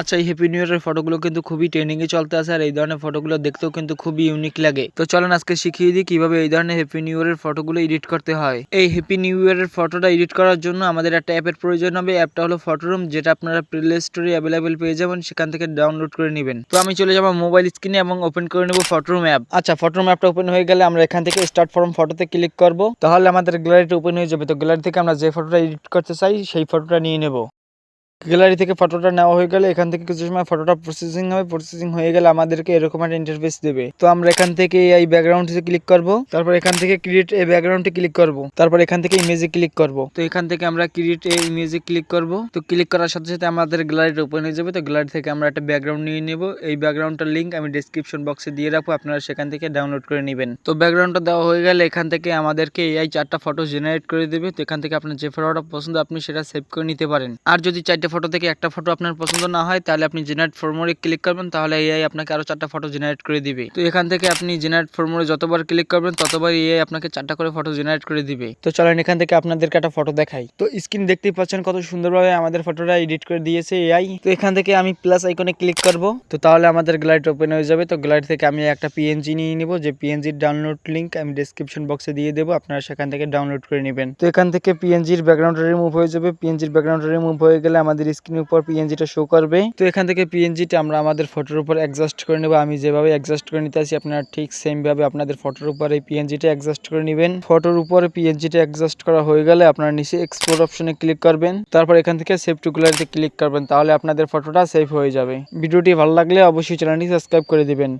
আচ্ছা এই happy new ইয়ারের ফটোগুলো কিন্তু খুবই ট্রেন্ডিং এ চলতে আছে আর এই ধরনের ফটোগুলো দেখতেও কিন্তু খুবই ইউনিক লাগে। তো চলেন আজকে শিখিয়ে দিই কীভাবে এই ধরনের হ্যাপি নিউ ইয়ারের ফটোগুলো এডিট করতে হয়। এই হ্যাপি নিউ ইয়ারের ফটোটা এডিট করার জন্য আমাদের একটা অ্যাপের প্রয়োজন হবে। অ্যাপটা হলো ফটোরুম যেটা আপনারা প্লে স্টোরে অ্যাভেলেবেল পেয়ে যাবেন। সেখান থেকে ডাউনলোড করে নেবেন। তো আমি চলে যাব মোবাইল স্ক্রিনে এবং ওপেন করে নেব ফটোরুম অ্যাপ আচ্ছা ফটোরুম অ্যাপটা ওপেন হয়ে গেলে আমরা এখান থেকে স্টার্ট ফর্ম ফটোতে ক্লিক করব। তাহলে আমাদের গ্যালারিটা ওপেন হয়ে যাবে। তো গ্যালারি থেকে আমরা যে ফটোটা এডিট করতে চাই, সেই ফটোটা নিয়ে নেব। গ্যালারি থেকে ফটোটা নেওয়া হয়ে গেলে এখান থেকে কিছু সময় ফটোটা প্রসেসিং হবে প্রসেসিং হয়ে গেলে আমাদেরকে এরকম একটা ইন্টারফেস দেবে। তো আমরা এখান থেকে এই ব্যাকগ্রাউন্ডে ক্লিক করব, তারপর এখান থেকে ক্রিয়েট এই ব্যাকগ্রাউন্ডে ক্লিক করব, তারপর এখান থেকে ইমেজে ক্লিক করব। তো এখান থেকে আমরা ক্রিয়েট এই ইমেজে ক্লিক করব, তো ক্লিক করার সাথে সাথে আমাদের গ্যালারিটা ওপেন হয়ে যাবে। তো গ্যালারি থেকে আমরা একটা ব্যাকগ্রাউন্ড নিয়ে নেব। এই ব্যাকগ্রাউন্ডটার লিংক আমি ডেসক্রিপশন বক্সে দিয়ে রাখব, আপনারা সেখান থেকে ডাউনলোড করে নেবেন। তো ব্যাকগ্রাউন্ডটা দেওয়া হয়ে গেলে এখান থেকে আমাদেরকে এই চারটা ফটো জেনারেট করে দেবে। তো এখান থেকে আপনার যে ফটোটা পছন্দ আপনি সেটা সেভ করে নিতে পারেন। আর যদি চারটে ফটো থেকে একটা ফটো আপনার পছন্দ না হয়, তাহলে আপনি জেনারেট ফরমোরে ক্লিক করবেন, তাহলে এআই আপনাকে আরও চারটা ফটো জেনারেট করে দিবে। তো এখান থেকে আপনি জেনারেট ফরমোরে যতবার ক্লিক করবেন, ততবার এআই আপনাকে চারটা করে ফটো জেনারেট করে দিবে। তো চলেন এখান থেকে আপনাদেরকে একটা ফটো দেখাই। তো স্ক্রিন দেখতেই পাচ্ছেন কত সুন্দরভাবে আমাদের ফটোটা এডিট করে দিয়েছে এআই তো এখান থেকে আমি প্লাস আইকনে ক্লিক করব। তো তাহলে আমাদের গ্যালারিটা ওপেন হয়ে যাবে। তো গ্যালারি থেকে আমি একটা পিএনজি নিয়ে নিব। যে পিএনজির ডাউনলোড লিংক আমি ডেসক্রিপশন বক্সে দিয়ে দেবো। আপনারা সেখান থেকে ডাউনলোড করে নেবেন। তো এখান থেকে পিএনজির ব্যাকগ্রাউন্ড রিমুভ হয়ে যাবে। পিএনজির ব্যাকগ্রাউন্ড রিমুভ হয়ে গেলে আমাদের স্ক্রিনের উপর পিএনজিটা শো করবে। তো এখান থেকে পিএনজিটা আমরা আমাদের ফটোর উপর অ্যাডজাস্ট করে নেব। আমি যেভাবে অ্যাডজাস্ট করে নিতে আসি, আপনারা ঠিক সেম ভাবে আপনাদের ফটোর উপর এই পিএনজিটা অ্যাডজাস্ট করে নেবেন। ফটোর উপরে পিএনজিটা অ্যাডজাস্ট করা হয়ে গেলে আপনারা নিচে এক্সপোর্ট অপশনে ক্লিক করবেন। তারপর এখান থেকে সেভ টু গ্যালারিতে ক্লিক করবেন, তাহলে আপনাদের ফটোটা সেভ হয়ে যাবে। ভিডিওটি ভালো লাগলে অবশ্যই চ্যানেলটি সাবস্ক্রাইব করে দিবেন।